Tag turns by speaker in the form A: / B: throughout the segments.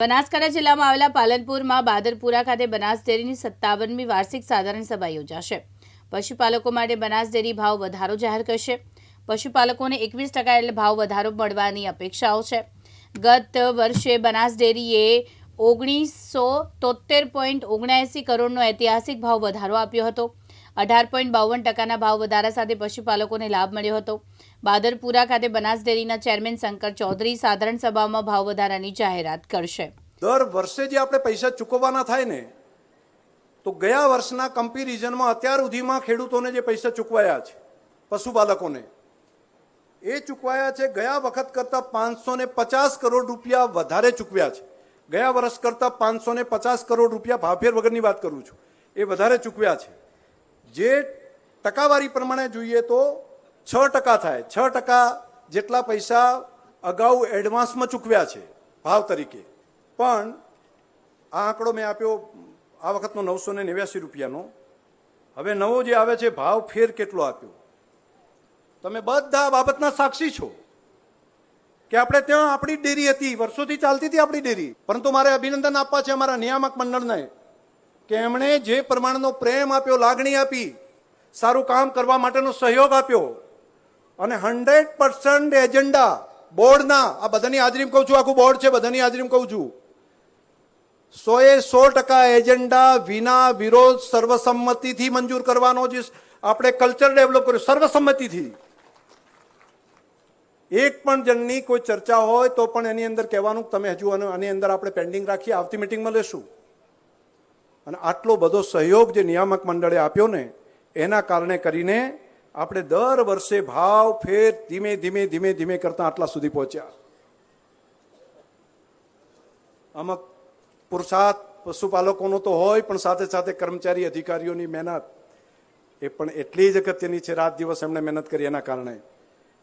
A: બનાસકાંઠા જિલ્લામાં આવેલા પાલનપુરમાં બાદરપુરા ખાતે બનાસ ડેરીની સત્તાવનમી વાર્ષિક સાધારણ સભા યોજાશે. પશુપાલકો માટે બનાસ ડેરી ભાવ વધારો જાહેર કરશે. પશુપાલકોને એકવીસ ટકા એટલે ભાવ વધારો મળવાની અપેક્ષાઓ છે. ગત વર્ષે બનાસ ડેરીએ ઓગણીસો તોતેર પોઈન્ટ ઓગણએંસી કરોડનો ઐતિહાસિક ભાવ વધારો આપ્યો હતો. અઢાર પોઈન્ટ બાવન ટકાના ભાવ વધારા સાથે પશુપાલકોને લાભ મળ્યો હતો. બાદરપુરા ખાતે બનાસ ડેરીના ચેરમેન શંકર ચૌધરી સાધારણ સભામાં ભાવ વધારાની જાહેરાત કરશે.
B: દર વર્ષે જે આપણે પૈસા ચૂકવવાના થાય ને, તો ગયા વર્ષના કમ્પેરિઝનમાં અત્યાર સુધીમાં ખેડૂતોને જે પૈસા ચૂકવાયા છે, પશુપાલકોને, એ ચૂકવાયા છે ગયા વખત કરતાં પાંચસો ને પચાસ કરોડ રૂપિયા વધારે ચૂકવ્યા છે. ગયા વર્ષ કરતાં પાંચસો ને પચાસ કરોડ રૂપિયા ભાવફેર વગરની વાત કરું છું. એ વધારે ચૂકવ્યા છે. જે ટકાવારી પ્રમાણે જોઈએ તો છ ટકા થાય. છ ટકા જેટલા પૈસા અગાઉ એડવાન્સમાં ચૂકવ્યા છે, ભાવ તરીકે. પણ આ આંકડો મેં આપ્યો આ વખતનો નવસો ને નેવ્યાસી રૂપિયાનો. હવે નવો જે આવે છે, ભાવ ફેર કેટલો આપ્યો? તમે બધા બાબતના સાક્ષી છો કે આપણે ત્યાં આપણી ડેરી હતી, વર્ષોથી ચાલતી હતી આપણી ડેરી. પરંતુ મારે અભિનંદન આપવા છે અમારા નિયામક મંડળને કે એમણે જે પ્રમાણનો પ્રેમ આપ્યો, લાગણી આપી, સારું કામ કરવા માટેનો સહયોગ આપ્યો અને હંડ્રેડ પર્સન્ટ એજન્ડા, બોર્ડના, આ બધાની હાજરીમાં કહું છું, આખું બોર્ડ છે, બધાની હાજરીમાં કહું છું, સોએ સો ટકા એજન્ડા વિના વિરોધ સર્વસંમતિથી મંજૂર કરવાનો જે આપણે કલ્ચર ડેવલપ કર્યું, સર્વસંમતિથી. એક પણ જણની કોઈ ચર્ચા હોય તો પણ એની અંદર કહેવાનું તમે હજુ આનો- અંદર આપણે પેન્ડિંગ રાખીએ, આવતી મિટિંગમાં લેશું. અને આટલો બધો સહયોગ જે નિયામક મંડળે આપ્યો ને, એના કારણે કરીને આપણે દર વર્ષે ભાવ ફેર ધીમે ધીમે ધીમે ધીમે કરતા આટલા સુધી પહોંચ્યા. આમાં પુરુષાર્થ પશુપાલકોનો તો હોય, પણ સાથે સાથે કર્મચારી અધિકારીઓની મહેનત, એ પણ એટલી જ અગત્યની છે, રાત દિવસ એમણે મહેનત કરી એના કારણે.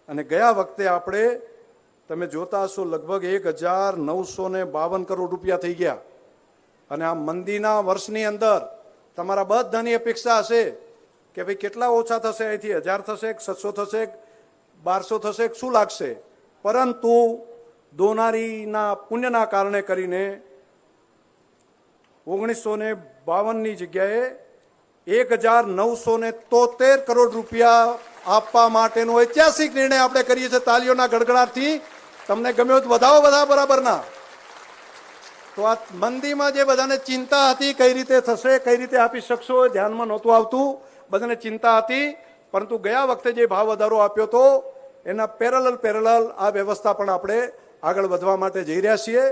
B: અને ગયા વખતે આપણે, તમે જોતા હશો, લગભગ એક હજાર નવસો ને બાવન કરોડ રૂપિયા થઈ ગયા. અને આ મંદીના વર્ષની અંદર તમારા બધાની અપેક્ષા હશે કે ભાઈ કેટલા ઓછા થશે અહીંથી? હજાર થશે સત્સો થશે બારસો થશે કે શું લાગશે? પરંતુ દોનારીના પુણ્યના કારણે કરીને ઓગણીસો ને બાવનની જગ્યાએ એક હજાર નવસો ને તોતેર કરોડ રૂપિયા આપવા માટેનો ઐતિહાસિક નિર્ણય આપણે કરીએ છીએ તાલીઓના ગડગડાટથી. તમને ગમ્યો તો વધાવો બધા બરાબરના. તો આ મંદીમાં જે બધાને ચિંતા હતી, કઈ રીતે થશે, કઈ રીતે આપી શકશો ધ્યાનમાં નહોતું આવતું. બધાને ચિંતા હતી, પરંતુ ગયા વખતે જે ભાવ વધારો આપ્યો તો, એના પેરેલલ પેરેલલ આ વ્યવસ્થા પણ આપણે આગળ વધવા માટે જઈ રહ્યા છીએ.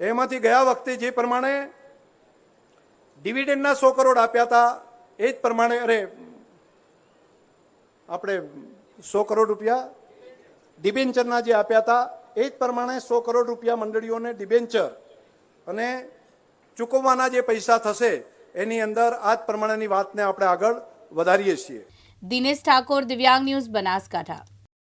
B: એમાંથી ગયા વખતે જે પ્રમાણે ડિવિડન્ડના સો કરોડ આપ્યા હતા, એ જ પ્રમાણે, અરે, આપણે સો કરોડ રૂપિયા ડિબેન્ચરના જે આપ્યા હતા, એ જ પ્રમાણે સો કરોડ રૂપિયા મંડળીઓને ડિબેન્ચર અને ચૂકવવાના જે પૈસા થશે, એની અંદર આ જ પ્રમાણેની વાતને આપણે આગળ વધારીએ છીએ.
A: દિનેશ ઠાકોર, દિવ્યાંગ ન્યૂઝ બનાસકાંઠા.